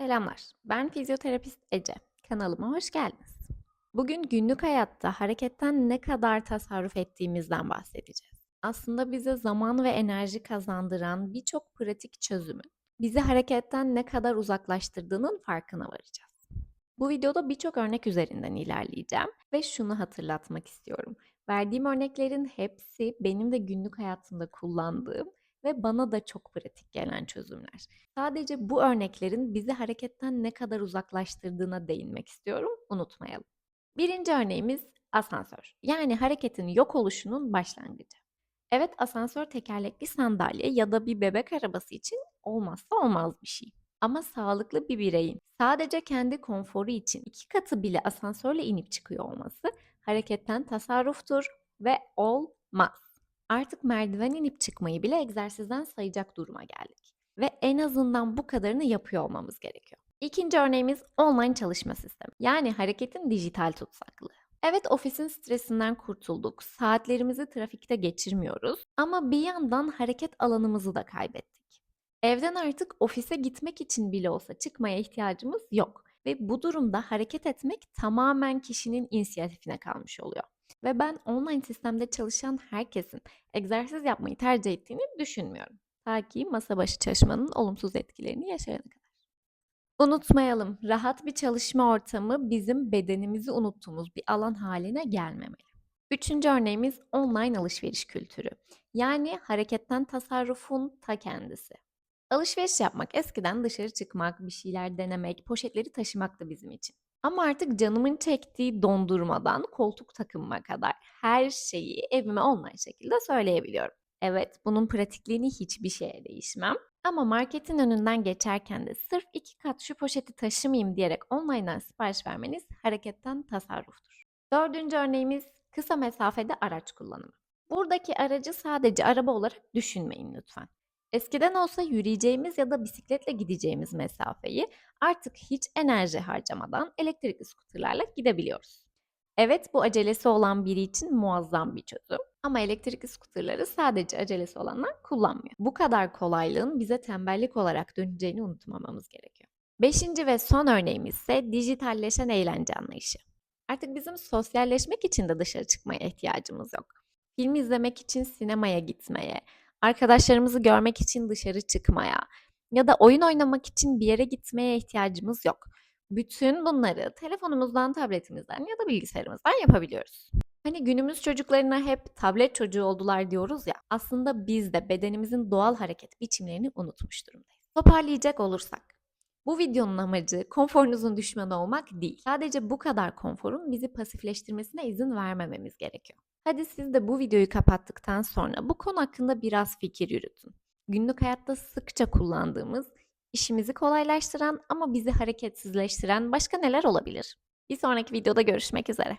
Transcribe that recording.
Selamlar. Ben fizyoterapist Ece. Kanalıma hoş geldiniz. Bugün günlük hayatta hareketten ne kadar tasarruf ettiğimizden bahsedeceğiz. Aslında bize zaman ve enerji kazandıran birçok pratik çözümün bizi hareketten ne kadar uzaklaştırdığının farkına varacağız. Bu videoda birçok örnek üzerinden ilerleyeceğim ve şunu hatırlatmak istiyorum. Verdiğim örneklerin hepsi benim de günlük hayatımda kullandığım ve bana da çok pratik gelen çözümler. Sadece bu örneklerin bizi hareketten ne kadar uzaklaştırdığına değinmek istiyorum, unutmayalım. Birinci örneğimiz asansör. Yani hareketin yok oluşunun başlangıcı. Evet asansör tekerlekli sandalye ya da bir bebek arabası için olmazsa olmaz bir şey. Ama sağlıklı bir bireyin sadece kendi konforu için iki katı bile asansörle inip çıkıyor olması hareketten tasarruftur ve olmaz. Artık merdiven inip çıkmayı bile egzersizden sayacak duruma geldik. Ve en azından bu kadarını yapıyor olmamız gerekiyor. İkinci örneğimiz online çalışma sistemi. Yani hareketin dijital tutsaklığı. Evet ofisin stresinden kurtulduk, saatlerimizi trafikte geçirmiyoruz ama bir yandan hareket alanımızı da kaybettik. Evden artık ofise gitmek için bile olsa çıkmaya ihtiyacımız yok ve bu durumda hareket etmek tamamen kişinin inisiyatifine kalmış oluyor. Ve ben online sistemde çalışan herkesin egzersiz yapmayı tercih ettiğini düşünmüyorum. Ta ki masa başı çalışmanın olumsuz etkilerini yaşayana kadar. Unutmayalım, rahat bir çalışma ortamı bizim bedenimizi unuttuğumuz bir alan haline gelmemeli. Üçüncü örneğimiz online alışveriş kültürü. Yani hareketten tasarrufun ta kendisi. Alışveriş yapmak eskiden dışarı çıkmak, bir şeyler denemek, poşetleri taşımaktı bizim için. Ama artık canımın çektiği dondurmadan koltuk takımıma kadar her şeyi evime online şekilde söyleyebiliyorum. Evet, bunun pratikliğini hiçbir şeye değişmem. Ama marketin önünden geçerken de sırf iki kat şu poşeti taşımayayım diyerek online'dan sipariş vermeniz hareketten tasarruftur. Dördüncü örneğimiz kısa mesafede araç kullanımı. Buradaki aracı sadece araba olarak düşünmeyin lütfen. Eskiden olsa yürüyeceğimiz ya da bisikletle gideceğimiz mesafeyi artık hiç enerji harcamadan elektrikli skuterlarla gidebiliyoruz. Evet bu acelesi olan biri için muazzam bir çözüm ama elektrikli skuterları sadece acelesi olanlar kullanmıyor. Bu kadar kolaylığın bize tembellik olarak döneceğini unutmamamız gerekiyor. Beşinci ve son örneğimiz ise dijitalleşen eğlence anlayışı. Artık bizim sosyalleşmek için de dışarı çıkmaya ihtiyacımız yok. Film izlemek için sinemaya gitmeye, arkadaşlarımızı görmek için dışarı çıkmaya ya da oyun oynamak için bir yere gitmeye ihtiyacımız yok. Bütün bunları telefonumuzdan, tabletimizden ya da bilgisayarımızdan yapabiliyoruz. Hani günümüz çocuklarına hep tablet çocuğu oldular diyoruz ya. Aslında biz de bedenimizin doğal hareket biçimlerini unutmuş durumdayız. Toparlayacak olursak. Bu videonun amacı konforunuzun düşmanı olmak değil. Sadece bu kadar konforun bizi pasifleştirmesine izin vermememiz gerekiyor. Hadi siz de bu videoyu kapattıktan sonra bu konu hakkında biraz fikir yürütün. Günlük hayatta sıkça kullandığımız, işimizi kolaylaştıran ama bizi hareketsizleştiren başka neler olabilir? Bir sonraki videoda görüşmek üzere.